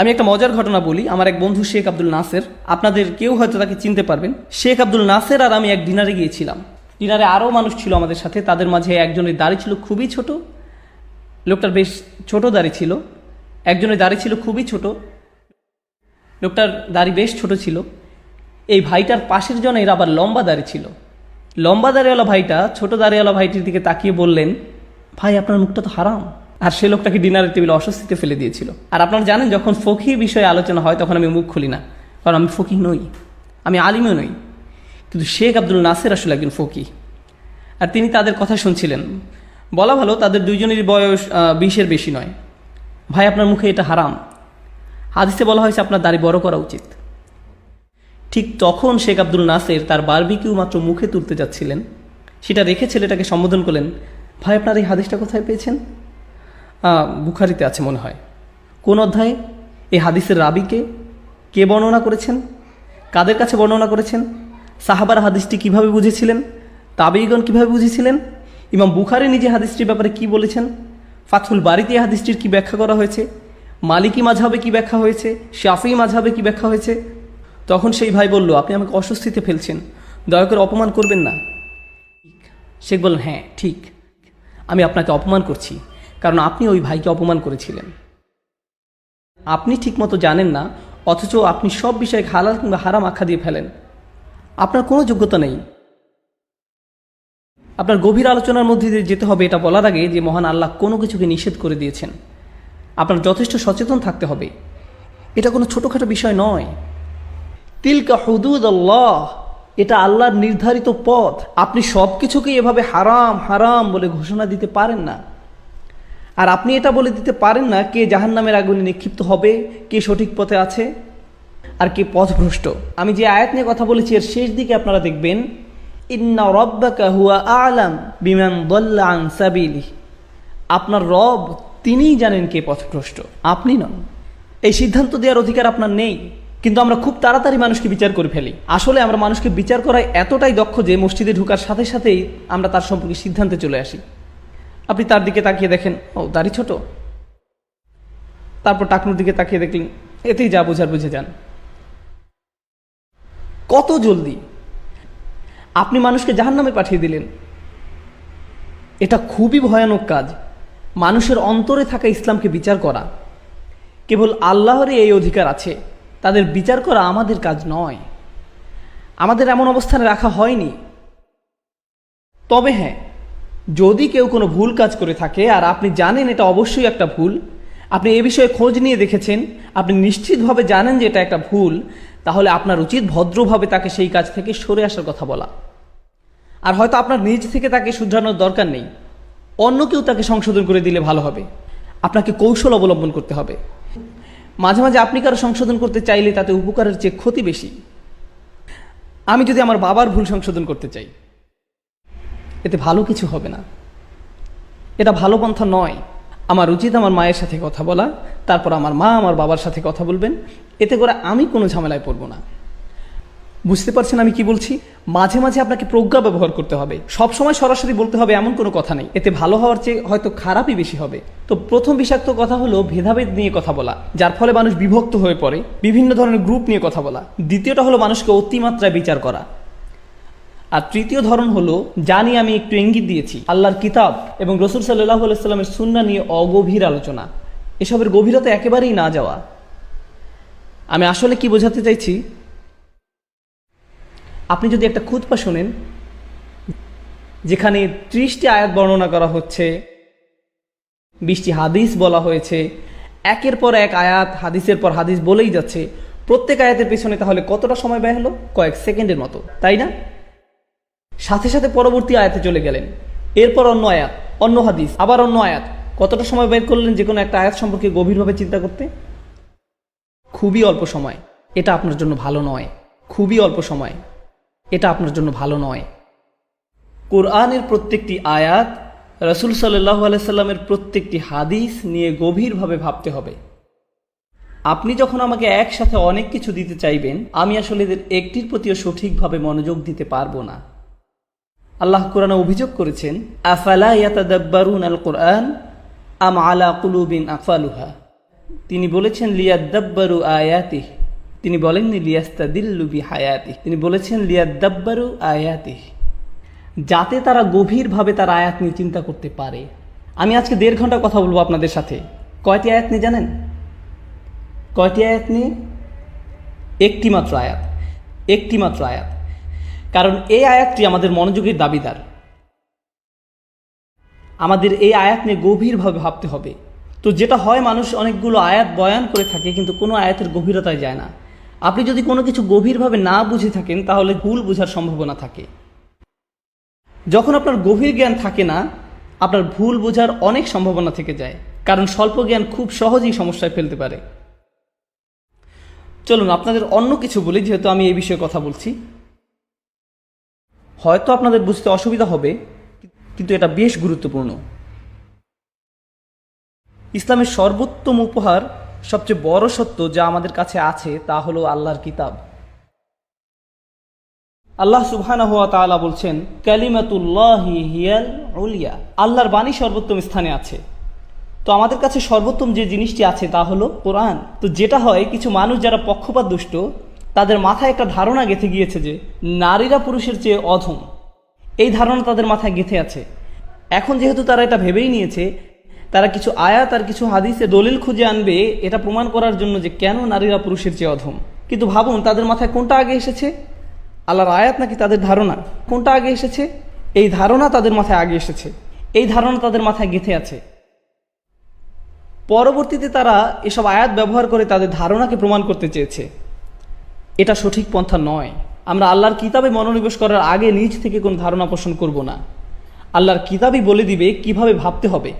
আমি একটা মজার ঘটনা বলি। আমার এক বন্ধু শেখ আব্দুল নাসের। আপনাদের কেউ হয়তো তাকে চিনতে পারবেন। শেখ আব্দুল নাসের আর আমি এক ডিনারে গিয়েছিলাম। ডিনারে আরও মানুষ ছিল আমাদের সাথে। তাদের মাঝে একজনের দাড়ি ছিল খুবই ছোট। লোকটার বেশ ছোট দাড়ি ছিল। একজনের দাড়ি ছিল খুবই ছোট। লোকটার দাড়ি বেশ ছোট ছিল। এই ভাইটার পাশের জনের আবার লম্বা দাড়ি ছিল। লম্বা দাড়িওয়ালা ভাইটা ছোট দাড়িওয়ালা ভাইটির দিকে তাকিয়ে বললেন, ভাই, আপনার মুখটা তো হারাম। আর সে লোকটাকে ডিনারের টেবিলে অস্বস্তিতে ফেলে দিয়েছিল। আর আপনারা জানেন, যখন ফকি বিষয়ে আলোচনা হয়, তখন আমি মুখ খুলি না। কারণ আমি ফকি নই। আমি আলিমও নই। কিন্তু শেখ আব্দুল নাসের আসলে একজন ফকি আর তিনি তাদের কথা শুনছিলেন। বলা ভালো, তাদের দুইজনেরই বয়স বিশের বেশি নয়। ভাই, আপনার মুখে এটা হারাম। হাদিসে বলা হয়েছে, আপনার দাড়ি বড় করা উচিত। ঠিক তখন শেখ আব্দুল নাসের তার বারবিকিউ মাত্র মুখে তুলতে যাচ্ছিলেন। সেটা রেখে ছেলেটাকে সম্বোধন করলেন, ভাই, আপনার এই হাদিসটা কোথায় পেয়েছেন? বুখারিতে আছে মনে হয়। কোন অধ্যায়ে এই হাদিসের রাবিকে কে বর্ণনা করেছেন? কাদের কাছে বর্ণনা করেছেন? সাহাবার হাদিসটি কীভাবে বুঝেছিলেন? তাবেইগণ কীভাবে বুঝেছিলেন? ইমাম বুখারি নিজে হাদিসটির ব্যাপারে কি বলেছেন? ফাথুল বাড়িতে হাদিসটির কি ব্যাখ্যা করা হয়েছে? মালিকি মাঝাবে কি ব্যাখ্যা হয়েছে? শাফি মাঝাবে কি ব্যাখ্যা হয়েছে? তখন সেই ভাই বলল, আপনি আমাকে অস্বস্তিতে ফেলছেন। দয়া করে অপমান করবেন না। শেখ বললেন হ্যাঁ ঠিক। আমি আপনাকে অপমান করছি। কারণ আপনি ওই ভাইকে অপমান করেছিলেন। আপনি ঠিকমতো জানেন না, অথচ আপনি সব বিষয়ে হালাল কিংবা হারাম আখ্যা দিয়ে ফেলেন। আপনার কোনো যোগ্যতা নেই। আপনার গভীর আলোচনার মধ্যে দিয়ে যেতে হবে এটা বলার আগে যে মহান আল্লাহ কোনো কিছুকে নিষেধ করে দিয়েছেন। আপনার যথেষ্ট সচেতন থাকতে হবে। এটা কোনো ছোটোখাটো বিষয় নয়। তিলকা হুদুদ আল্লাহ, এটা আল্লাহর নির্ধারিত পথ। আপনি সব কিছুকে এভাবে হারাম হারাম বলে ঘোষণা দিতে পারেন না। আর আপনি এটা বলে দিতে পারেন না কে জাহান নামের আগুনে নিক্ষিপ্ত হবে, কে সঠিক পথে আছে আর কে পথভ্রষ্ট। আমি যে আয়াত নিয়ে কথা বলেছি, এর শেষ দিকে আপনারা দেখবেন, ইন্না রব্বাকা হুয়া আলাম বিমান দল্লা আন সাবিলি আপনার রব, তিনিই জানেন কে পথভ্রষ্ট। আপনি নন। এই সিদ্ধান্ত দেওয়ার অধিকার আপনার নেই, কিন্তু আমরা খুব তাড়াতাড়ি মানুষকে বিচার করে ফেলি। আসলে আমরা মানুষকে বিচার করায় এতটাই দক্ষ যে মসজিদে ঢুকার সাথে সাথেই আমরা তার সম্পর্কে সিদ্ধান্তে চলে আসি। আপনি তার দিকে তাকিয়ে দেখেন, ও, দাড়ি ছোট। তারপর টাকনুর দিকে তাকিয়ে দেখলেন, এতেই যা বোঝার বুঝে যান। কত জলদি? আপনি মানুষকে জাহান্নামে পাঠিয়ে দিলেন। এটা খুবই ভয়ানক কাজ। মানুষের অন্তরে থাকা ইসলামকে বিচার করা। কেবল আল্লাহরই এই অধিকার আছে। তাদের বিচার করা আমাদের কাজ নয়। আমাদের এমন অবস্থানে রাখা হয়নি। তবে হ্যাঁ যদি কেউ কোনো ভুল কাজ করে থাকে, আর আপনি জানেন এটা অবশ্যই একটা ভুল, আপনি এ বিষয়ে খোঁজ নিয়ে দেখেছেন, আপনি নিশ্চিতভাবে জানেন যে এটা একটা ভুল, তাহলে আপনার উচিত ভদ্রভাবে তাকে সেই কাজ থেকে সরে আসার কথা বলা। আর হয়তো আপনার নিজ থেকে তাকে শুধরানোর দরকার নেই। অন্য কেউ তাকে সংশোধন করে দিলে ভালো হবে। আপনাকে কৌশল অবলম্বন করতে হবে। মাঝে মাঝে আপনি কারও সংশোধন করতে চাইলে তাতে উপকারের চেয়ে ক্ষতি বেশি। আমি যদি আমার বাবার ভুল সংশোধন করতে চাই এতে ভালো কিছু হবে না। এটা ভালো পন্থা নয়। আমার উচিত আমার মায়ের সাথে কথা বলা, তারপর আমার মা আমার বাবার সাথে কথা বলবেন। এতে করে আমি কোনো ঝামেলায় পড়ব না। বুঝতে পারছেন আমি কি বলছি? মাঝে মাঝে আপনাকে প্রজ্ঞা ব্যবহার করতে হবে। সব সময় সরাসরি বলতে হবে এমন কোনো কথা নেই। এতে ভালো হওয়ার চেয়ে হয়তো খারাপই বেশি হবে। তো প্রথম বিষাক্ত কথা হলো ভেদাভেদ নিয়ে কথা বলা, যার ফলে মানুষ বিভক্ত হয়ে পড়ে, বিভিন্ন ধরনের গ্রুপ নিয়ে কথা বলা। দ্বিতীয়টা হলো মানুষকে অতিমাত্রায় বিচার করা। আর তৃতীয় ধরন হলো জানি আমি একটু ইঙ্গিত দিয়েছি, আল্লাহর কিতাব এবং রসুল সাল্লাহ আলাইস্লামের সুন্না নিয়ে অগভীর আলোচনা। এসবের গভীরতা একেবারেই না যাওয়া। আমি আসলে কি বোঝাতে চাইছি? আপনি যদি একটা খুতপা শোনেন, যেখানে ত্রিশটি আয়াত বর্ণনা করা হচ্ছে, বিশটি হাদিস বলা হয়েছে, একের পর এক আয়াত, হাদিসের পর হাদিস বলেই যাচ্ছে, প্রত্যেক আয়াতের পেছনে তাহলে কতটা সময় ব্যয় হলো? কয়েক সেকেন্ডের মতো, তাই না? সাথে সাথে পরবর্তী আয়াতে চলে গেলেন। এরপর অন্য আয়াত, অন্য হাদিস, আবার অন্য আয়াত। কতটা সময় বের করলেন যে কোনো একটা আয়াত সম্পর্কে গভীরভাবে চিন্তা করতে? খুবই অল্প সময়। এটা আপনার জন্য ভালো নয়। খুবই অল্প সময়। এটা আপনার জন্য ভালো নয়। কোরআনের প্রত্যেকটি আয়াত, রসুল সাল্লাহ আলাইসাল্লামের প্রত্যেকটি হাদিস নিয়ে গভীরভাবে ভাবতে হবে। আপনি যখন আমাকে একসাথে অনেক কিছু দিতে চাইবেন, আমি আসলে এদের একটির প্রতিও সঠিকভাবে মনোযোগ দিতে পারব না। আল্লাহ কোরআনে অভিযোগ করেছেন, আফালা আল কোরআন আম আলা কুলুবিন আফালুহা তিনি বলেছেন লিয়াদ্দাব্বারু আয়াতি তিনি বলেননি, লিয়াস্তাদিল্লু বি হায়াতি তিনি বলেছেন লিয়াদ্দাব্বারু আয়াতি যাতে তারা গভীরভাবে তার আয়াত নিয়ে চিন্তা করতে পারে। আমি আজকে দেড় ঘণ্টা কথা বলব আপনাদের সাথে। কয়টি আয়াত নিয়ে জানেন? কয়টি আয়াত নিয়ে? একটি মাত্র আয়াত। একটি মাত্র আয়াত। কারণ এই আয়াতটি আমাদের মনোযোগের দাবিদার। আমাদের এই আয়াত নিয়ে গভীরভাবে ভাবতে হবে। তো যেটা হয়, মানুষ অনেকগুলো আয়াত বয়ান করে থাকে, কিন্তু কোনো আয়াতের গভীরতায় যায় না। আপনি যদি কোনো কিছু গভীরভাবে না বুঝে থাকেন, তাহলে ভুল বোঝার সম্ভাবনা থাকে। যখন আপনার গভীর জ্ঞান থাকে না, আপনার ভুল বোঝার অনেক সম্ভাবনা থেকে যায়, কারণ স্বল্প জ্ঞান খুব সহজেই সমস্যায় ফেলতে পারে। চলুন, আপনাদের অন্য কিছু বলি, যেহেতু আমি এই বিষয়ে কথা বলছি। হয়তো আপনাদের বুঝতে অসুবিধা হবে, কিন্তু এটা বেশ গুরুত্বপূর্ণ। ইসলামের সর্বোত্তম উপহার, সবচেয়ে বড় সত্য যা আমাদের কাছে আছে, তা হলো আল্লাহর কিতাব। আল্লাহ তাআলা বলছেন, কালিমাতুল্লাহি হিয়াল উলিয়া। আল্লাহর বাণী সর্বোত্তম স্থানে আছে। তো আমাদের কাছে সর্বোত্তম যে জিনিসটি আছে, তা হলো কোরআন। তো যেটা হয়, কিছু মানুষ যারা পক্ষপাত দুষ্ট তাদের মাথায় একটা ধারণা গেঁথে গিয়েছে যে নারীরা পুরুষের চেয়ে অধম। এই ধারণা তাদের মাথায় গেঁথে আছে। এখন যেহেতু তারা এটা ভেবেই নিয়েছে, তারা কিছু আয়াত আর কিছু হাদিসে দলিল খুঁজে আনবে, এটা প্রমাণ করার জন্য যে কেন নারীরা পুরুষের চেয়ে অধম। কিন্তু ভাবুন, তাদের মাথায় কোনটা আগে এসেছে? আল্লাহর আয়াত নাকি তাদের ধারণা? কোনটা আগে এসেছে? এই ধারণা তাদের মাথায় আগে এসেছে। এই ধারণা তাদের মাথায় গেঁথে আছে। পরবর্তীতে তারা এসব আয়াত ব্যবহার করে তাদের ধারণাকে প্রমাণ করতে চেয়েছে। এটা সঠিক পন্থা নয়। আমরা আল্লাহর কিতাবে মনোনিবেশ করার আগে নিজ থেকে কোনো ধারণা পোষণ করব না। আল্লাহর কিতাবই বলে দিবে কীভাবে ভাবতে হবে।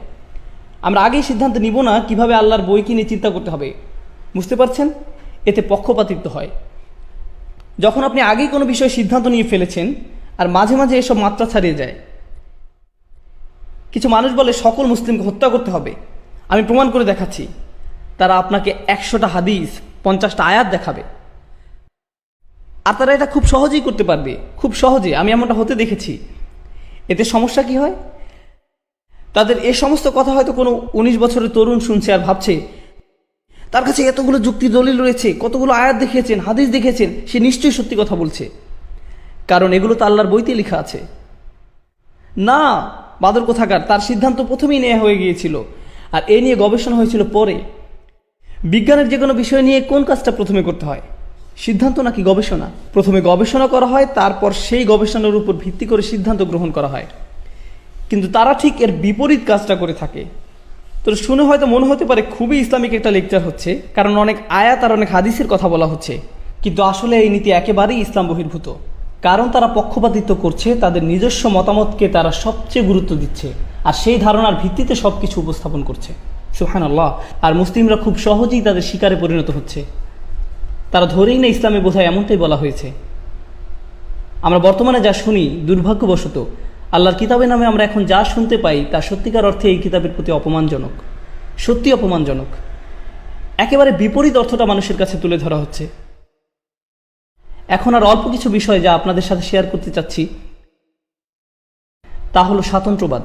আমরা আগেই সিদ্ধান্ত নিব না কীভাবে আল্লাহর বইকে নিয়ে চিন্তা করতে হবে। বুঝতে পারছেন? এতে পক্ষপাতিত্ব হয়। যখন আপনি আগেই কোনো বিষয়ে সিদ্ধান্ত নিয়ে ফেলেছেন, আর মাঝে মাঝে এসব মাত্রা ছাড়িয়ে যায়। কিছু মানুষ বলে, সকল মুসলিমকে হত্যা করতে হবে। আমি প্রমাণ করে দেখাচ্ছি। তারা আপনাকে একশোটা হাদিস, পঞ্চাশটা আয়াত দেখাবে। আর তারা এটা খুব সহজেই করতে পারবে, খুব সহজে, আমি এমনটা হতে দেখেছি। এতে সমস্যা কি হয়? তাদের এ সমস্ত কথা হয়তো কোনো উনিশ বছরের তরুণ শুনছে আর ভাবছে, তার কাছে এতগুলো যুক্তি দলিল রয়েছে, কতগুলো আয়াত দেখিয়েছেন, হাদিস দেখিয়েছেন, সে নিশ্চয়ই সত্যি কথা বলছে। কারণ এগুলো তো আল্লাহর বইতে লেখা আছে। না বাদর কোথাকার, তার সিদ্ধান্ত প্রথমেই নেওয়া হয়ে গিয়েছিল, আর এ নিয়ে গবেষণা হয়েছিল পরে। বিজ্ঞানের যে কোনো বিষয় নিয়ে কোন কাজটা প্রথমে করতে হয়? সিদ্ধান্ত নাকি গবেষণা? প্রথমে গবেষণা করা হয়, তারপর সেই গবেষণার উপর ভিত্তি করে সিদ্ধান্ত গ্রহণ করা হয়। কিন্তু তারা ঠিক এর বিপরীত কাজটা করে থাকে। তো শুনে হয়তো মনে হতে পারে খুবই ইসলামিক একটা লেকচার হচ্ছে, কারণ অনেক আয়াত আর অনেক হাদিসের কথা বলা হচ্ছে। কিন্তু আসলে এই নীতি একেবারেই ইসলাম বহির্ভূত। কারণ তারা পক্ষপাতিত্ব করছে, তাদের নিজস্ব মতামতকে তারা সবচেয়ে গুরুত্ব দিচ্ছে, আর সেই ধারণার ভিত্তিতে সব কিছু উপস্থাপন করছে। সুহান আল্লাহ আর মুসলিমরা খুব সহজেই তাদের শিকারে পরিণত হচ্ছে। তারা ধরেই না ইসলামে বোধহয় এমনটাই বলা হয়েছে। আমরা বর্তমানে যা শুনি দুর্ভাগ্যবশত আল্লাহর কিতাবের নামে আমরা এখন যা শুনতে পাই তা সত্যিকার অর্থে এই কিতাবের প্রতি অপমানজনক। সত্যি অপমানজনক। একেবারে বিপরীত অর্থটা মানুষের কাছে তুলে ধরা হচ্ছে। এখন আর অল্প কিছু বিষয় যা আপনাদের সাথে শেয়ার করতে চাচ্ছি, তা হলো স্বাতন্ত্র্যবাদ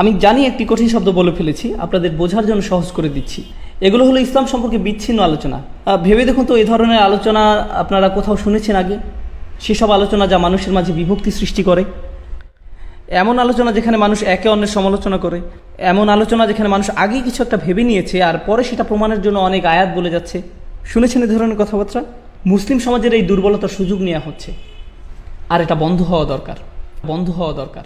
আমি জানি একটি কঠিন শব্দ বলে ফেলেছি, আপনাদের বোঝার জন্য সহজ করে দিচ্ছি। এগুলো হলো ইসলাম সম্পর্কে বিচ্ছিন্ন আলোচনা। ভেবে দেখুন তো, এই ধরনের আলোচনা আপনারা কোথাও শুনেছেন আগে? সেসব আলোচনা যা মানুষের মাঝে বিভক্তি সৃষ্টি করে। এমন আলোচনা যেখানে মানুষ একে অন্যের সমালোচনা করে। এমন আলোচনা যেখানে মানুষ আগেই কিছু একটা ভেবে নিয়েছে, আর পরে সেটা প্রমাণের জন্য অনেক আয়াত বলে যাচ্ছে। শুনেছেন এই ধরনের কথাবার্তা? মুসলিম সমাজের এই দুর্বলতার সুযোগ নেওয়া হচ্ছে। আর এটা বন্ধ হওয়া দরকার। বন্ধ হওয়া দরকার।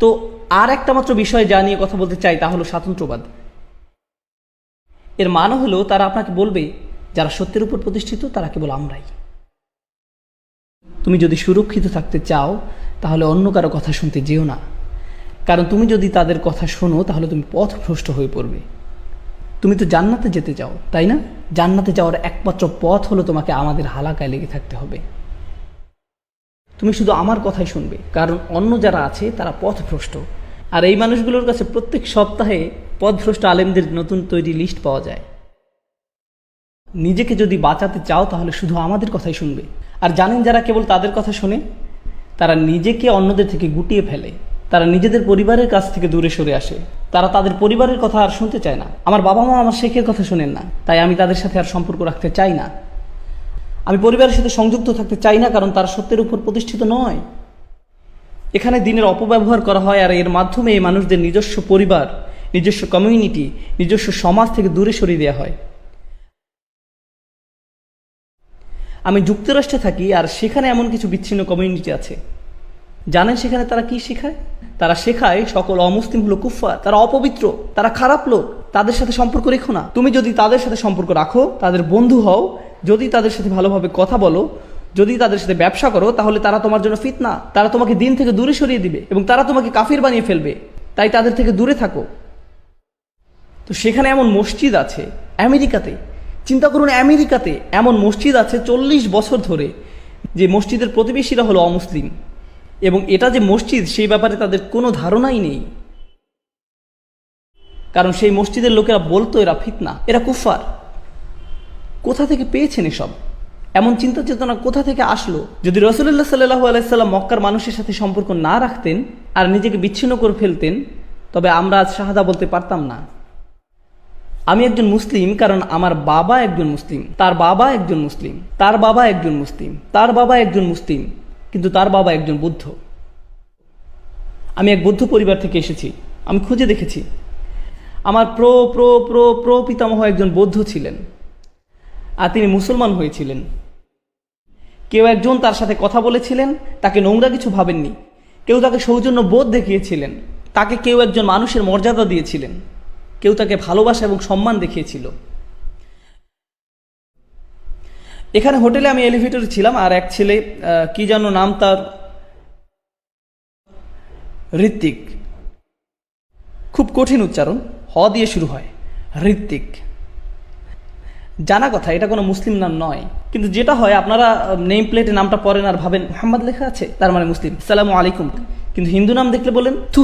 তো আর একটা মাত্র বিষয় যা নিয়ে কথা বলতে চাই, তা হলো স্বাতন্ত্র্যবাদ। এর মানে হলো তারা আপনাকে বলবে, যারা সত্যের উপর প্রতিষ্ঠিত, তারা কেবল আমরাই। তুমি যদি সুরক্ষিত থাকতে চাও, তাহলে অন্য কারও কথা শুনতে যেও না। কারণ তুমি যদি তাদের কথা শোনো, তাহলে তুমি পথভ্রষ্ট হয়ে পড়বে। তুমি তো জান্নাতে যেতে চাও, তাই না? জান্নাতে যাওয়ার একমাত্র পথ হলো তোমাকে আমাদের হালাকায় লেগে থাকতে হবে। তুমি শুধু আমার কথাই শুনবে, কারণ অন্য যারা আছে, তারা পথভ্রষ্ট। আর এই মানুষগুলোর কাছে প্রত্যেক সপ্তাহে পথভ্রষ্ট আলেমদের নতুন তৈরি লিস্ট পাওয়া যায়। নিজেকে যদি বাঁচাতে চাও, তাহলে শুধু আমাদের কথাই শুনবে। আর জানেন যারা কেবল তাদের কথা শুনে? তারা নিজেকে অন্যদের থেকে গুটিয়ে ফেলে। তারা নিজেদের পরিবারের কাছ থেকে দূরে সরে আসে। তারা তাদের পরিবারের কথা আর শুনতে চায় না। আমার বাবা মা আমার শেখের কথা শোনেন না। তাই আমি তাদের সাথে আর সম্পর্ক রাখতে চাই না। আমি পরিবারের সাথে সংযুক্ত থাকতে চাই না, কারণ তারা সত্যের উপর প্রতিষ্ঠিত নয়। এখানে দিনের অপব্যবহার করা হয় আর এর মাধ্যমে এই মানুষদের নিজস্ব পরিবার নিজস্ব কমিউনিটি নিজস্ব সমাজ থেকে দূরে সরিয়ে দেওয়া হয়। আমি যুক্তরাষ্ট্রে থাকি আর সেখানে এমন কিছু বিচ্ছিন্ন কমিউনিটি আছে। জানেন সেখানে তারা কি শেখায়? তারা শেখায় সকল অমুসলিম হলো কুফফার, তারা অপবিত্র, তারা খারাপ লোক, তাদের সাথে সম্পর্ক রেখো না। তুমি যদি তাদের সাথে সম্পর্ক রাখো, তাদের বন্ধু হও, যদি তাদের সাথে ভালোভাবে কথা বলো, যদি তাদের সাথে ব্যবসা করো, তাহলে তারা তোমার জন্য ফিতনা। তারা তোমাকে দিন থেকে দূরে সরিয়ে দিবে এবং তারা তোমাকে কাফির বানিয়ে ফেলবে। তাই তাদের থেকে দূরে থাকো। তো সেখানে এমন মসজিদ আছে আমেরিকাতে। চিন্তা করুন, আমেরিকাতে এমন মসজিদ আছে চল্লিশ বছর ধরে যে মসজিদের প্রতিবেশীরা হলো অমুসলিম। এবং এটা যে মসজিদ, সেই ব্যাপারে তাদের কোনো ধারণাই নেই। কারণ সেই মসজিদের লোকেরা বলতো, এরা ফিতনা, এরা কুফার কোথা থেকে পেয়েছেন এসব? এমন চিন্তা চেতনা কোথা থেকে আসলো? যদি রসুল্লাহ সাল্লাহ আলাইসাল্লাম মক্কার মানুষের সাথে সম্পর্ক না রাখতেন আর নিজেকে বিচ্ছিন্ন করে ফেলতেন, তবে আমরা আজ শাহাদা বলতে পারতাম না। আমি একজন মুসলিম কারণ আমার বাবা একজন মুসলিম, তার বাবা একজন মুসলিম, তার বাবা একজন মুসলিম, তার বাবা একজন মুসলিম, কিন্তু তার বাবা একজন বুদ্ধ। আমি এক বৌদ্ধ পরিবার থেকে এসেছি, আমি খুঁজে দেখেছি। আমার প্র প্র প্র প্র পিতামহ একজন বৌদ্ধ ছিলেন আর তিনি মুসলমান হয়েছিলেন। কেউ একজন তার সাথে কথা বলেছিলেন, তাকে নোংরা কিছু ভাবেননি। কেউ তাকে সৌজন্য বোধ দেখিয়েছিলেন, তাকে কেউ একজন মানুষের মর্যাদা দিয়েছিলেন। কেউ তাকে ভালোবাসা এবং সম্মান দেখিয়েছিল। এখানে হোটেলে আমি এলিভেটরে ছিলাম আর এক ছেলে কি যেন নাম তার? ঋত্বিক খুব কঠিন উচ্চারণ। হ দিয়ে শুরু হয়। ঋত্বিক জানা কথা, এটা কোনো মুসলিম নাম নয়। কিন্তু যেটা হয়, আপনারা নেম প্লেটে নামটা পড়েন আর ভাবেন, মোহাম্মদ লেখা আছে? তার মানে মুসলিম। সালামু আলাইকুম। কিন্তু হিন্দু নাম দেখলে বলেন থু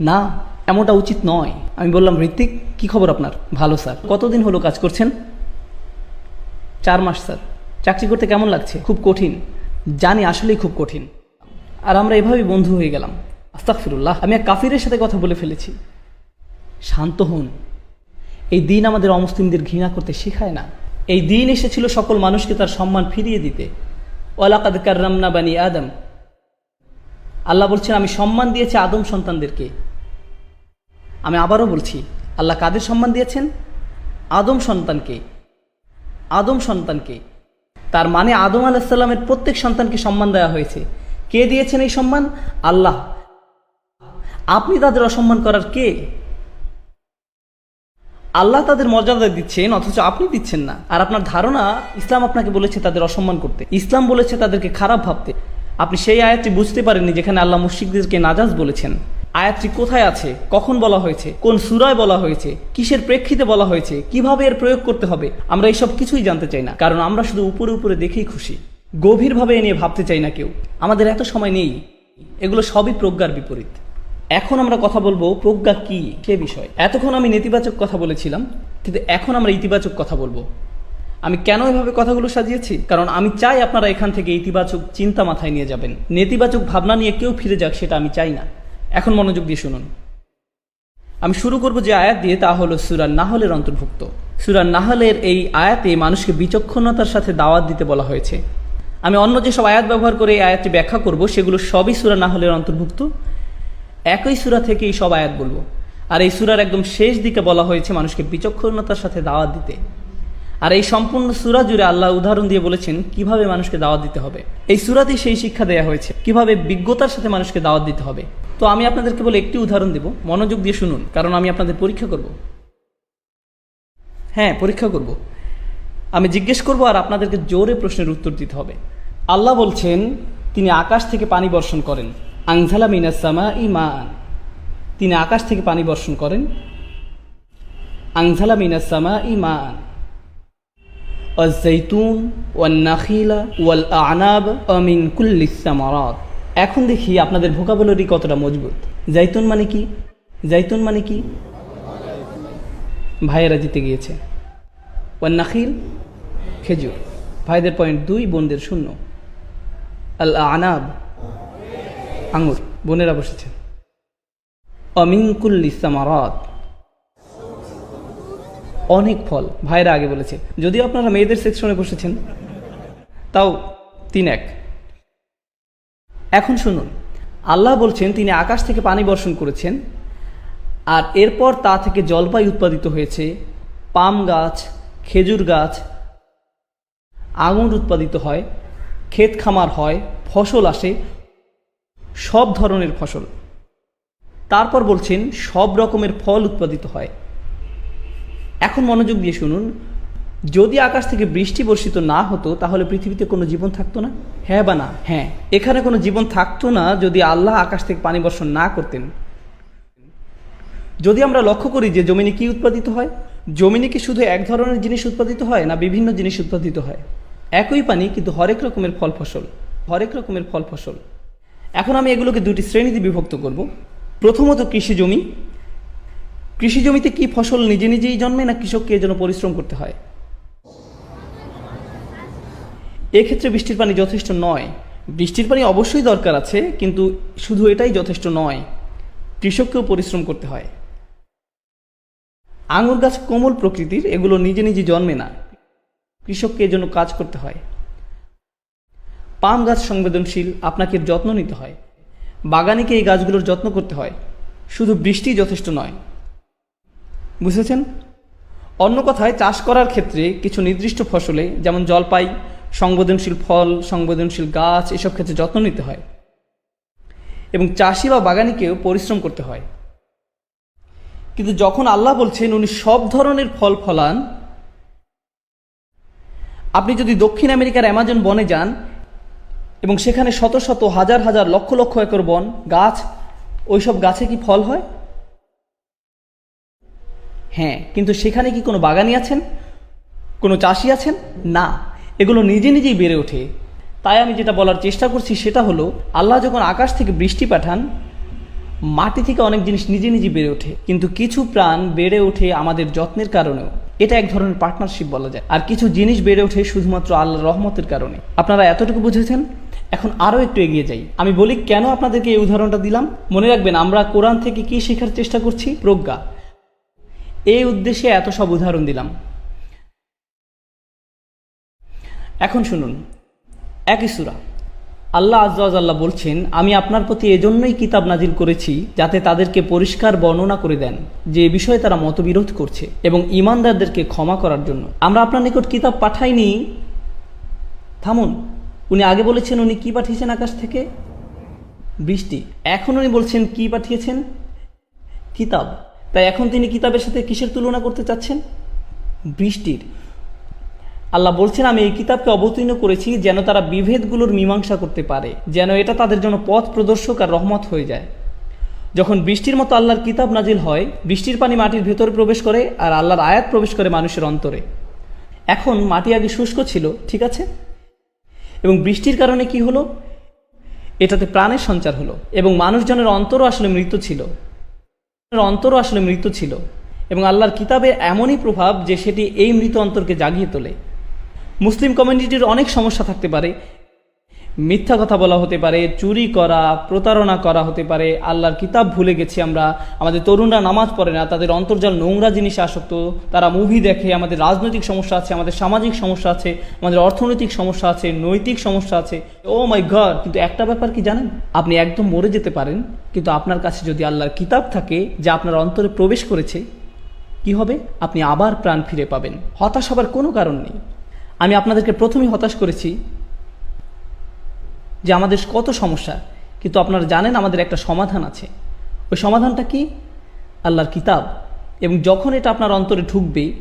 না, এমনটা উচিত নয়। আমি বললাম, ঋত্বিক, কি খবর আপনার? ভালো, স্যার। কতদিন হলো কাজ করছেন? চার মাস, স্যার। চাকরি করতে কেমন লাগছে? খুব কঠিন। জানি, আসলেই খুব কঠিন। আর আমরা এভাবেই বন্ধু হয়ে গেলাম। আস্তাকফিরুল্লাহ আমি এক কাফিরের সাথে কথা বলে ফেলেছি। শান্ত হন। এই দিন আমাদের অমুসলিমদের ঘৃণা করতে শেখায় না। এই দিন এসেছিল সকল মানুষকে তার সম্মান ফিরিয়ে দিতে। ওয়ালাকাদ কার্রামনা বানি আদম। আল্লাহ বলছেন, আমি সম্মান দিয়েছি আদম সন্তানদেরকে। আমি আবারও বলছি, আল্লাহ কাদের সম্মান দিয়েছেন? আদম সন্তানকে। আদম সন্তানকে। তার মানে আদম আলাহিসাল্লামের প্রত্যেক সন্তানকে সম্মান দেওয়া হয়েছে। কে দিয়েছেন এই সম্মান? আল্লাহ। আপনি তাদের অসম্মান করার কে? আল্লাহ তাদের মর্যাদা দিচ্ছেন, অথচ আপনি দিচ্ছেন না। আর আপনার ধারণা, ইসলাম আপনাকে বলেছে তাদের অসম্মান করতে। ইসলাম বলেছে তাদেরকে খারাপ ভাবতে। আপনি সেই আয়াতটি বুঝতে পারেননি যেখানে আল্লাহ মুশিকদেরকে নাজাজ বলেছেন। আয়াতটি কোথায় আছে? কখন বলা হয়েছে? কোন সুরায় বলা হয়েছে? কিসের প্রেক্ষিতে বলা হয়েছে? কীভাবে এর প্রয়োগ করতে হবে? আমরা এইসব কিছুই জানতে চাই না, কারণ আমরা শুধু উপরে উপরে দেখেই খুশি। গভীরভাবে এ নিয়ে ভাবতে চাই না কেউ। আমাদের এত সময় নেই। এগুলো সবই প্রজ্ঞার বিপরীত। এখন আমরা কথা বলব প্রজ্ঞা কি? সে বিষয়? এতক্ষণ আমি নেতিবাচক কথা বলেছিলাম, কিন্তু এখন আমরা ইতিবাচক কথা বলব। আমি কেন এভাবে কথাগুলো সাজিয়েছি? কারণ আমি চাই আপনারা এখান থেকে ইতিবাচক চিন্তা মাথায় নিয়ে যাবেন। নেতিবাচক ভাবনা নিয়ে কেউ ফিরে যাক, সেটা আমি চাই না। এখন মনোযোগ দিয়ে শুনুন। আমি শুরু করব যে আয়াত দিয়ে, তা হলো সুরান নাহলের অন্তর্ভুক্ত। সুরান নাহলের এই আয়াতে মানুষকে বিচক্ষণতার সাথে দাওয়াত দিতে বলা হয়েছে। আমি অন্য যেসব আয়াত ব্যবহার করে এই আয়াতটি ব্যাখ্যা করব, সেগুলো সবই সুরা নাহলের অন্তর্ভুক্ত। একই সুরা থেকে এই সব আয়াত বলব। আর এই সুরার একদম শেষ দিকে বলা হয়েছে মানুষকে বিচক্ষণতার সাথে দাওয়াত দিতে। আর এই সম্পূর্ণ সুরা জুড়ে আল্লাহ উদাহরণ দিয়ে বলেছেন, কীভাবে মানুষকে দাওয়াত দিতে হবে? এই সুরাতেই সেই শিক্ষা দেওয়া হয়েছে, কীভাবে বিজ্ঞতার সাথে মানুষকে দাওয়াত দিতে হবে? তো আমি আপনাদেরকে বলে একটি উদাহরণ দেব মনোযোগ দিয়ে শুনুন কারণ আমি আপনাদের পরীক্ষা করব হ্যাঁ পরীক্ষা করব আমি জিজ্ঞেস করব আর আপনাদেরকে জোরে প্রশ্নের উত্তর দিতে হবে আল্লাহ বলছেন তিনি আকাশ থেকে পানি বর্ষণ করেন আংঝালা মিনাসামা ই মা তিনি আকাশ থেকে পানি বর্ষণ করেন আংঝালা মিনাসামা ই মা والزيتون والنخيل والأعناب ومن كل الثمرات এখন দেখি আপনাদের ভোকাবুলারি কতটা মজবুত। জাইতুন মানে কি? জাইতুন মানে কি? ভাইয়েরা জিতে গিয়েছে। ওয়ান নাখিল, খেজুর। ভাইদের পয়েন্ট দুই, বোনদের শূন্য। আল আনাব আঙুর বোনেরা বসেছেন অমিনকুল্লি সামারাত। অনেক ফল, ভাইরা আগে বলেছে। যদিও আপনারা মেয়েদের সেকশনে বসেছেন, তাও তিন এক। এখন শুনুন। আল্লাহ বলছেন, তিনি আকাশ থেকে পানি বর্ষণ করেছেন, আর এরপর তা থেকে জলপাই উৎপাদিত হয়েছে। পাম গাছ, খেজুর গাছ, আঙুর উৎপাদিত হয়, ক্ষেত খামার হয়, ফসল আসে, সব ধরনের ফসল। তারপর বলছেন, সব রকমের ফল উৎপাদিত হয়। এখন মনোযোগ দিয়ে শুনুন যদি আকাশ থেকে বৃষ্টি বর্ষিত না হতো, তাহলে পৃথিবীতে কোনো জীবন থাকতো না? হ্যাঁ বা না? হ্যাঁ। এখানে কোনো জীবন থাকতো না যদি আল্লাহ আকাশ থেকে পানি বর্ষণ না করতেন। যদি আমরা লক্ষ্য করি যে জমিনে কি উৎপাদিত হয়? জমিনে কি শুধু এক ধরনের জিনিস উৎপাদিত হয় না বিভিন্ন জিনিস উৎপাদিত হয়? একই পানি কিন্তু হরেক রকমের ফল ফসল, হরেক রকমের ফল ফসল। এখন আমি এগুলোকে দুটি শ্রেণীতে বিভক্ত করব। প্রথমত কৃষি জমি। কৃষি জমিতে কি ফসল নিজে নিজেই জন্মে, না কৃষককে এজন্য পরিশ্রম করতে হয়? এক্ষেত্রে বৃষ্টির পানি যথেষ্ট নয়। বৃষ্টির পানি অবশ্যই দরকার আছে, কিন্তু শুধু এটাই যথেষ্ট নয়, কৃষককেও পরিশ্রম করতে হয়। আঙুর গাছ কোমল প্রকৃতির, এগুলো নিজে নিজে জন্মে না। কৃষককে এজন্য কাজ করতে হয়। পাম গাছ সংবেদনশীল, আপনাকে যত্ন নিতে হয়। বাগানিকে এই গাছগুলোর যত্ন করতে হয়। শুধু বৃষ্টি যথেষ্ট নয়। বুঝেছেন? অন্য কথায়, চাষ করার ক্ষেত্রে কিছু নির্দিষ্ট ফসলে, যেমন জলপাই সংবেদনশীল ফল, সংবেদনশীল গাছ, এসব ক্ষেত্রে যত্ন নিতে হয়। এবং চাষি বা বাগানিকেও পরিশ্রম করতে হয়। কিন্তু যখন আল্লাহ বলছেন, উনি সব ধরনের ফল ফলান, আপনি যদি দক্ষিণ আমেরিকার অ্যামাজন বনে যান, এবং সেখানে শত শত, হাজার হাজার, লক্ষ লক্ষ একর বন, গাছ, ওইসব গাছে কি ফল হয়? হ্যাঁ কিন্তু সেখানে কি কোনো বাগানি আছেন? কোনো চাষি আছেন? না। এগুলো নিজে নিজেই বেড়ে ওঠে। তাই আমি যেটা বলার চেষ্টা করছি সেটা হলো, আল্লাহ যখন আকাশ থেকে বৃষ্টি পাঠান, মাটি থেকে অনেক জিনিস নিজে নিজে বেড়ে ওঠে। কিন্তু কিছু প্রাণ বেড়ে ওঠে আমাদের যত্নের কারণেও। এটা এক ধরনের পার্টনারশিপ বলা যায়। আর কিছু জিনিস বেড়ে ওঠে শুধুমাত্র আল্লাহর রহমতের কারণে। আপনারা এতটুকু বুঝেছেন? এখন আরও একটু এগিয়ে যাই। আমি বলি, কেন আপনাদেরকে এই উদাহরণটা দিলাম? মনে রাখবেন, আমরা কোরআন থেকে কি শেখার চেষ্টা করছি? প্রজ্ঞা। এই উদ্দেশ্যে এত সব উদাহরণ দিলাম। এখন শুনুন। একই সুরা। আল্লাহ আজ্লাহ বলছেন, আমি আপনার প্রতি এজন্যই কিতাব নাজিল করেছি যাতে তাদেরকে পরিষ্কার বর্ণনা করে দেন যে বিষয়ে তারা মতবিরোধ করছে এবং ইমানদারদেরকে ক্ষমা করার জন্য। আমরা আপনার নিকট কিতাব পাঠাইনি। থামুন, উনি আগে বলেছেন উনি কি পাঠিয়েছেন আকাশ থেকে? বৃষ্টি। এখন উনি বলছেন, কি পাঠিয়েছেন? কিতাব। তাই এখন তিনি কিতাবের সাথে কিসের তুলনা করতে চাচ্ছেন? বৃষ্টির। আল্লাহ বলছেন, আমি এই কিতাবকে অবতীর্ণ করেছি যেন তারা বিভেদগুলোর মীমাংসা করতে পারে, যেন এটা তাদের জন্য পথ প্রদর্শক আর রহমত হয়ে যায়। যখন বৃষ্টির মতো আল্লাহর কিতাব নাজিল হয়, বৃষ্টির পানি মাটির ভেতরে প্রবেশ করে আর আল্লাহর আয়াত প্রবেশ করে মানুষের অন্তরে। এখন মাটি আগে শুষ্ক ছিল, ঠিক আছে? এবং বৃষ্টির কারণে কি হলো? এটাতে প্রাণের সঞ্চার হলো এবং মানুষজনের অন্তরও আসলে মৃত ছিল। অন্তরও আসলে মৃত ছিল এবং আল্লাহর কিতাবে এমনই প্রভাব যে সেটি এই মৃত অন্তরকে জাগিয়ে তোলে। মুসলিম কমিউনিটির অনেক সমস্যা থাকতে পারে। মিথ্যা কথা বলা হতে পারে, চুরি করা, প্রতারণা করা হতে পারে, আল্লাহর কিতাব ভুলে গেছি আমরা, আমাদের তরুণরা নামাজ পড়ে না, তাদের অন্তর্জাল নোংরা জিনিসে আসক্ত, তারা মুভি দেখে, আমাদের রাজনৈতিক সমস্যা আছে, আমাদের সামাজিক সমস্যা আছে, আমাদের অর্থনৈতিক সমস্যা আছে, নৈতিক সমস্যা আছে। ও মাই গড কিন্তু একটা ব্যাপার কি জানেন? আপনি একদম মরে যেতে পারেন, কিন্তু আপনার কাছে যদি আল্লাহর কিতাব থাকে যা আপনার অন্তরে প্রবেশ করেছে, কি হবে? আপনি আবার প্রাণ ফিরে পাবেন। হতাশ হবার কোনো কারণ নেই। আমি আপনাদেরকে প্রথমেই হতাশ করেছি যে আমাদের কত সমস্যা, কিন্তু আপনারা জানেন আমাদের একটা সমাধান আছে। ওই সমাধানটা কি? আল্লাহর কিতাব। এবং যখন এটা আপনার অন্তরে ঢুকবে,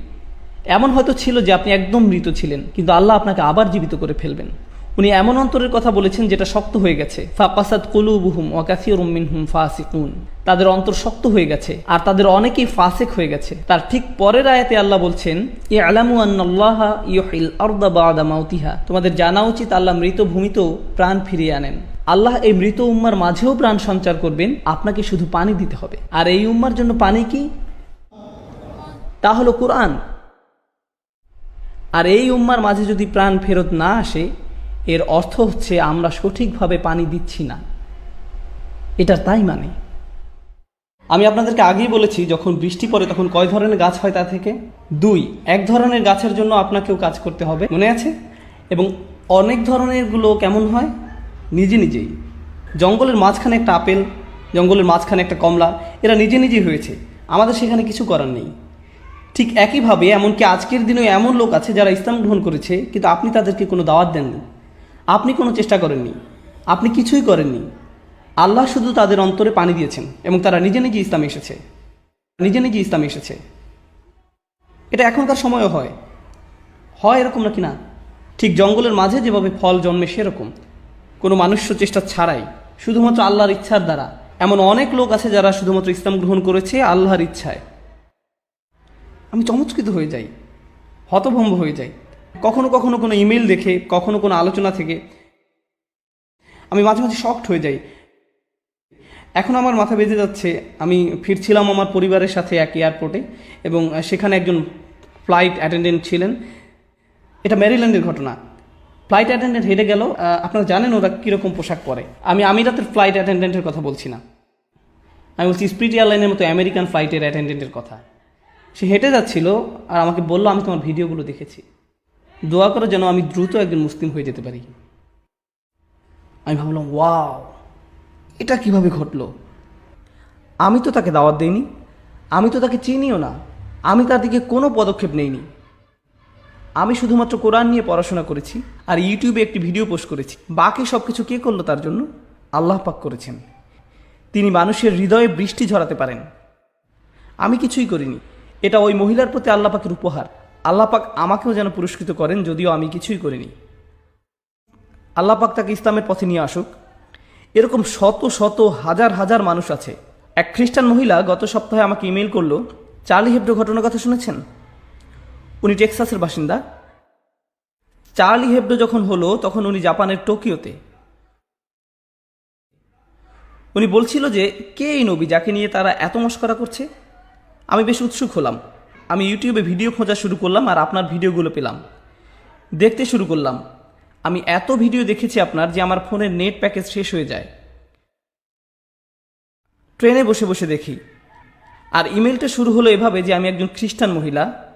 এমন হয়তো ছিল যে আপনি একদম মৃত ছিলেন, কিন্তু আল্লাহ আপনাকে আবার জীবিত করে ফেলবেন। উনি এমন অন্তরের কথা বলেছেন যেটা শক্ত হয়ে গেছে। ফাকাসাদ কলুবুহুম ওয়াকাসির মিনহুম ফাসিকুন। তাদের অন্তর শক্ত হয়ে গেছে, আর তাদের অনেকেই ফাসেক হয়ে গেছে। তার ঠিক পরের আয়াতে আল্লাহ বলছেন মাউতিহা। তোমাদের জানা উচিত আল্লাহ মৃত ভূমিতেও প্রাণ ফিরিয়ে আনেন। আল্লাহ এই মৃত উম্মার মাঝেও প্রাণ সঞ্চার করবেন, আপনাকে শুধু পানি দিতে হবে। আর এই উম্মার জন্য পানি কি? তা হলো কোরআন। আর এই উম্মার মাঝে যদি প্রাণ ফেরত না আসে, এর অর্থ হচ্ছে আমরা সঠিকভাবে পানি দিচ্ছি না। এটার তাই মানে। আমি আপনাদেরকে আগেই বলেছি, যখন বৃষ্টি পড়ে তখন কয় ধরনের গাছ হয় তা থেকে? দুই, এক ধরনের গাছের জন্য আপনাকেও কাজ করতে হবে, মনে আছে? এবং অনেক ধরনেরগুলো কেমন হয়? নিজে নিজেই। জঙ্গলের মাঝখানে একটা আপেল, জঙ্গলের মাঝখানে একটা কমলা, এরা নিজে নিজেই হয়েছে। আমাদের সেখানে কিছু করার নেই। ঠিক একইভাবে, এমনকি আজকের দিনেও এমন লোক আছে যারা ইসলাম গ্রহণ করেছে, কিন্তু আপনি তাদেরকে কোনো দাওয়াত দেননি। আপনি কোনো চেষ্টা করেননি। আপনি কিছুই করেননি। আল্লাহ শুধু তাদের অন্তরে পানি দিয়েছেন এবং তারা নিজে নিজে ইসলাম এসেছে। নিজে নিজে ইসলাম এসেছে। এটা এখনকার সময়ও হয়। হয় এরকম নাকি না? ঠিক জঙ্গলের মাঝে যেভাবে ফল জন্মে সেরকম। কোনো মানুষ্য চেষ্টা ছাড়াই। শুধুমাত্র আল্লাহর ইচ্ছার দ্বারা। এমন অনেক লোক আছে যারা শুধুমাত্র ইসলাম গ্রহণ করেছে আল্লাহর ইচ্ছায়। আমি চমৎকৃত হয়ে যাই। হতভম্ব হয়ে যাই। কখনো কখনো কোনো ইমেল দেখে, কখনো কোনো আলোচনা থেকে। আমি মাঝে মাঝে শকড হয়ে যাই। এখন আমার মাথা বেঁধে যাচ্ছে। আমি ফিরছিলাম আমার পরিবারের সাথে এক এয়ারপোর্টে এবং সেখানে একজন ফ্লাইট অ্যাটেন্ডেন্ট ছিলেন। এটা ম্যারিল্যান্ডের ঘটনা। ফ্লাইট অ্যাটেন্ডেন্ট হেঁটে গেল। আপনারা জানেন ওরা কীরকম পোশাক পরে। আমি আমিরাতের ফ্লাইট অ্যাটেন্ডেন্টের কথা বলছি না। আমি বলছি স্প্রিট এয়ারলাইনের মতো আমেরিকান ফ্লাইটের অ্যাটেন্ডেন্টের কথা। সে হেঁটে যাচ্ছিল আর আমাকে বলল, আমি তোমার ভিডিওগুলো দেখেছি। দোয়া করো যেন আমি দ্রুত একজন মুসলিম হয়ে যেতে পারি। আমি ভাবলাম ওয়াও এটা কীভাবে ঘটলো? আমি তো তাকে দাওয়াত দেইনি। আমি তো তাকে চিনিও না। আমি তার দিকে কোনো পদক্ষেপ নেইনি। আমি শুধুমাত্র কোরআন নিয়ে পড়াশোনা করেছি আর ইউটিউবে একটি ভিডিও পোস্ট করেছি। বাকি সব কিছু কে করল তার জন্য? আল্লাহ পাক করেছেন। তিনি মানুষের হৃদয়ে বৃষ্টি ঝরাতে পারেন। আমি কিছুই করিনি। এটা ওই মহিলার প্রতি আল্লাহ পাকের উপহার। আল্লাহ পাক আমাকেও যেন পুরস্কৃত করেন, যদিও আমি কিছুই করিনি। আল্লাহ পাক তাকে ইসলামের পথে নিয়ে আসুক। এরকম শত শত হাজার হাজার মানুষ আছে। এক খ্রিস্টান মহিলা গত সপ্তাহে আমাকে ইমেল করল, চার্লি হেবডো ঘটনার কথা শুনেছেন? উনি টেক্সাসের বাসিন্দা। চার্লি হেবডো যখন হলো, তখন উনি জাপানের টোকিওতে। উনি বলছিল যে, কে এই নবী যাকে নিয়ে তারা এত মস্করা করছে? আমি বেশ উৎসুক হলাম। আমি ইউটিউবে ভিডিও খোঁজা শুরু করলাম আর আপনার ভিডিওগুলো পেলাম। দেখতে শুরু করলাম। আমি এত ভিডিও দেখেছি আপনার যে আমার ফোনের নেট প্যাকেজ শেষ হয়ে যায়। ট্রেনে বসে বসে দেখি। আর ইমেলটা শুরু হলো এভাবে যে আমি একজন খ্রিস্টান মহিলা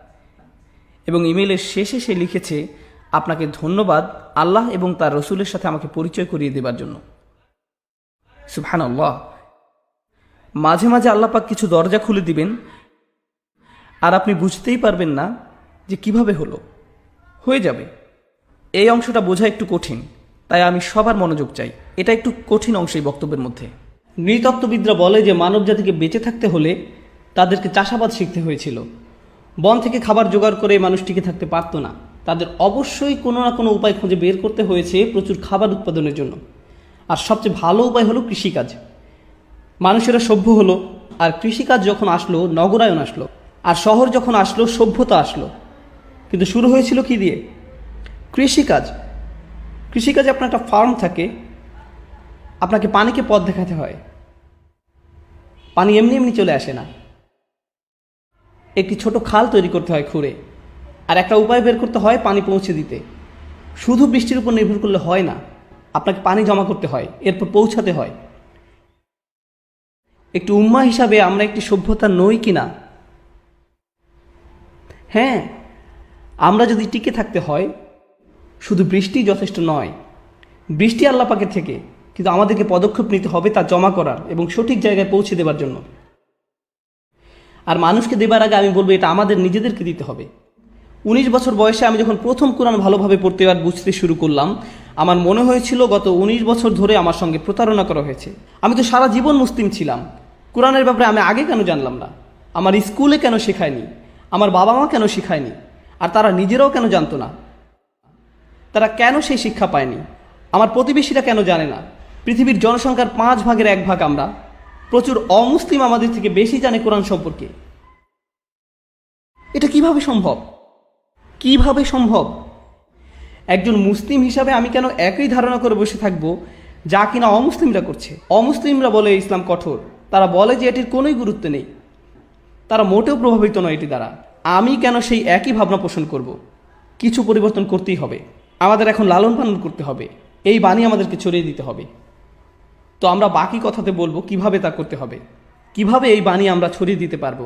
এবং ইমেলের শেষে সে লিখেছে, আপনাকে ধন্যবাদ আল্লাহ এবং তার রসুলের সাথে আমাকে পরিচয় করিয়ে দেবার জন্য। সুবহান আল্লাহ মাঝে মাঝে আল্লাপাক কিছু দরজা খুলে দিবেন আর আপনি বুঝতেই পারবেন না যে কীভাবে হলো। হয়ে যাবে। এই অংশটা বোঝা একটু কঠিন, তাই আমি সবার মনোযোগ চাই। এটা একটু কঠিন অংশ এই বক্তব্যের মধ্যে। নৃতত্ত্ববিদরা বলে যে মানব জাতিকে বেঁচে থাকতে হলে তাদেরকে চাষাবাদ শিখতে হয়েছিল। বন থেকে খাবার জোগাড় করে মানুষ টিকে থাকতে পারতো না। তাদের অবশ্যই কোনো না কোনো উপায় খুঁজে বের করতে হয়েছে প্রচুর খাবার উৎপাদনের জন্য। আর সবচেয়ে ভালো উপায় হলো কৃষিকাজ। মানুষেরা সভ্য হলো, আর কৃষিকাজ যখন আসলো, নগরায়ন আসলো। আর শহর যখন আসলো, সভ্যতা আসলো। কিন্তু শুরু হয়েছিল কি দিয়ে? কৃষিকাজ। কৃষিকাজে আপনার একটা ফার্ম থাকে, আপনাকে পানিকে পথ দেখাতে হয়। পানি এমনি এমনি চলে আসে না। একটি ছোট খাল তৈরি করতে হয় খুঁড়ে, আর একটা উপায় বের করতে হয় পানি পৌঁছে দিতে। শুধু বৃষ্টির উপর নির্ভর করলে হয় না, আপনাকে পানি জমা করতে হয়, এরপর পৌঁছাতে হয়। একটি উম্মা হিসাবে আমরা একটি সভ্যতা নই কিনা হ্যাঁ আমরা যদি টিকে থাকতে হয় শুধু বৃষ্টি যথেষ্ট নয়। বৃষ্টি আল্লাহ পাকের থেকে, কিন্তু আমাদেরকে পদক্ষেপ নিতে হবে তা জমা করার এবং সঠিক জায়গায় পৌঁছে দেবার জন্য। আর মানুষকে দেবার আগে আমি বলব, এটা আমাদের নিজেদেরকে দিতে হবে। উনিশ বছর বয়সে আমি যখন প্রথম কোরআন ভালোভাবে পড়তে আর বুঝতে শুরু করলাম, আমার মনে হয়েছিল গত উনিশ বছর ধরে আমার সঙ্গে প্রতারণা করা হয়েছে। আমি তো সারা জীবন মুসলিম ছিলাম। কোরআনের ব্যাপারে আমি আগে কেন জানলাম না? আমার স্কুলে কেন শেখায়নি? আমার বাবা মা কেন শেখায়নি? আর তারা নিজেরাও কেন জানতো না? তারা কেন সেই শিক্ষা পায়নি? আমার প্রতিবেশীরা কেন জানে না? পৃথিবীর জনসংখ্যার পাঁচ ভাগের এক ভাগ আমরা। প্রচুর অমুসলিম আমাদের থেকে বেশি জানে কোরআন সম্পর্কে। এটা কীভাবে সম্ভব? কীভাবে সম্ভব? একজন মুসলিম হিসাবে আমি কেন একই ধারণা করে বসে থাকব যা কিনা অমুসলিমরা করছে? অমুসলিমরা বলে ইসলাম কঠোর। তারা বলে যে এটির কোনোই গুরুত্ব নেই। তারা মোটেও প্রভাবিত নয় এটি দ্বারা। আমি কেন সেই একই ভাবনা পোষণ করব? কিছু পরিবর্তন করতেই হবে। আমাদের এখন লালন পালন করতে হবে। এই বাণী আমাদেরকে ছড়িয়ে দিতে হবে। তো আমরা বাকি কথাতে বলব, কীভাবে তা করতে হবে? কীভাবে এই বাণী আমরা ছড়িয়ে দিতে পারব?